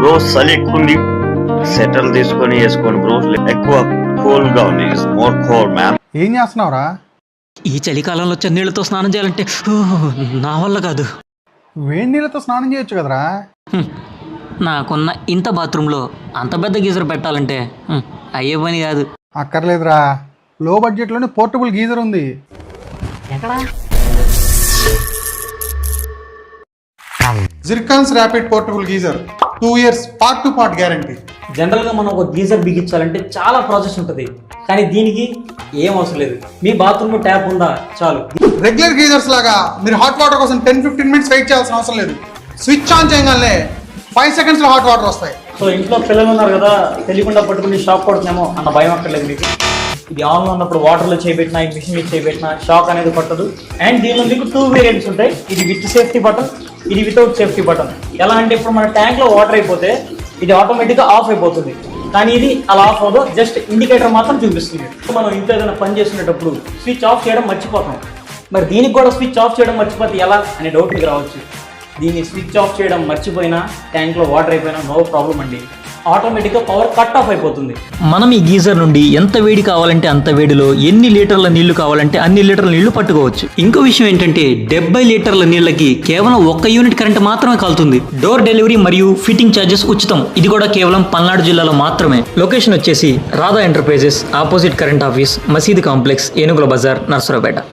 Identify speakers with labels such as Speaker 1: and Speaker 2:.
Speaker 1: Bro చలి ఎక్కువ ఉంది సెటిల్ తీసుకొని వేసుకోండి బ్రో. ఎక్కువ కూల్గా ఉంది మోర్ కోల్ మ్యామ్
Speaker 2: ఏం చేస్తున్నావురా?
Speaker 3: ఈ చలికాలంలో చన్నీళ్ళతో స్నానం చేయాలంటే నా వల్ల కాదు.
Speaker 2: వేడి నీళ్ళతో స్నానం చేయొచ్చు కదరా.
Speaker 3: నాకున్న ఇంత బాత్రూంలో అంత పెద్ద గీజర్ పెట్టాలంటే అయ్యే పని కాదు.
Speaker 2: అక్కర్లేదురా. లో బడ్జెట్లోనే పోర్టబుల్ గీజర్ ఉంది. జిర్కాన్స్ rapid portable geyser. Two years part to part guarantee.
Speaker 4: జనరల్గా మనం ఒక గీజర్ బిగించాలంటే చాలా ప్రాసెస్ ఉంటుంది. కానీ దీనికి ఏం అవసరం లేదు. మీ బాత్రూమ్ ట్యాప్ ఉందా? చాలు.
Speaker 2: రెగ్యులర్ గీజర్స్ లాగా మీరు హాట్ వాటర్ కోసం టెన్ ఫిఫ్టీన్ మినిట్స్ వెయిట్ చేయాల్సిన అవసరం లేదు. స్విచ్ ఆన్ చేయగానే ఫైవ్ సెకండ్స్లో హాట్ వాటర్ వస్తాయి.
Speaker 4: సో ఇంట్లో పిల్లలు ఉన్నారు కదా తెలియకుండా పట్టుకుని షాక్ కొడుతున్నామో అన్న భయం అక్కర్లేదు మీకు. ఇది ఆన్లో ఉన్నప్పుడు వాటర్లో చేయబెట్టినా ఈ మిషన్ మీద చేయబెట్టినా షాక్ అనేది పట్టదు. అండ్ దీనిలో మీకు టూ వేరియంట్స్ ఉంటాయి. ఇది విత్ సేఫ్టీ బటన్ ఇది వితౌట్ సేఫ్టీ బటన్ ఎలా అంటే ఇప్పుడు మన ట్యాంక్లో వాటర్ అయిపోతే ఇది ఆటోమేటిక్గా ఆఫ్ అయిపోతుంది. కానీ ఇది అలా ఆఫ్ అవ్వదు జస్ట్ ఇండికేటర్ మాత్రం చూపిస్తుంది. మనం ఇంట్లో ఏదైనా పని చేస్తున్నప్పుడు స్విచ్ ఆఫ్ చేయడం మర్చిపోతాం. మరి దీనికి కూడా స్విచ్ ఆఫ్ చేయడం మర్చిపోతే ఎలా అనే డౌట్ మీకు రావచ్చు. దీన్ని స్విచ్ ఆఫ్ చేయడం మర్చిపోయినా ట్యాంక్లో వాటర్ అయిపోయినా నో ప్రాబ్లం అండి. ఆటోమేటిక్గా పవర్ కట్ ఆఫ్ అయిపోతుంది.
Speaker 3: మనం ఈ గీజర్ నుండి ఎంత వేడి కావాలంటే అంత వేడిలో ఎన్ని లీటర్ల నీళ్ళు కావాలంటే అన్ని లీటర్ల నీళ్ళు పట్టుకోవచ్చు. ఇంకో విషయం ఏంటంటే డెబ్బై లీటర్ల నీళ్ళకి కేవలం ఒక్క యూనిట్ కరెంట్ మాత్రమే కాలుతుంది. డోర్ డెలివరీ మరియు ఫిట్టింగ్ ఛార్జెస్ ఉచితం. ఇది కూడా కేవలం పల్నాడు జిల్లాలో మాత్రమే. లొకేషన్ వచ్చేసి Radha enterprises opposite current office మసీద్ కాంప్లెక్స్ ఏనుగుల బజార్ నర్సరావుపేట.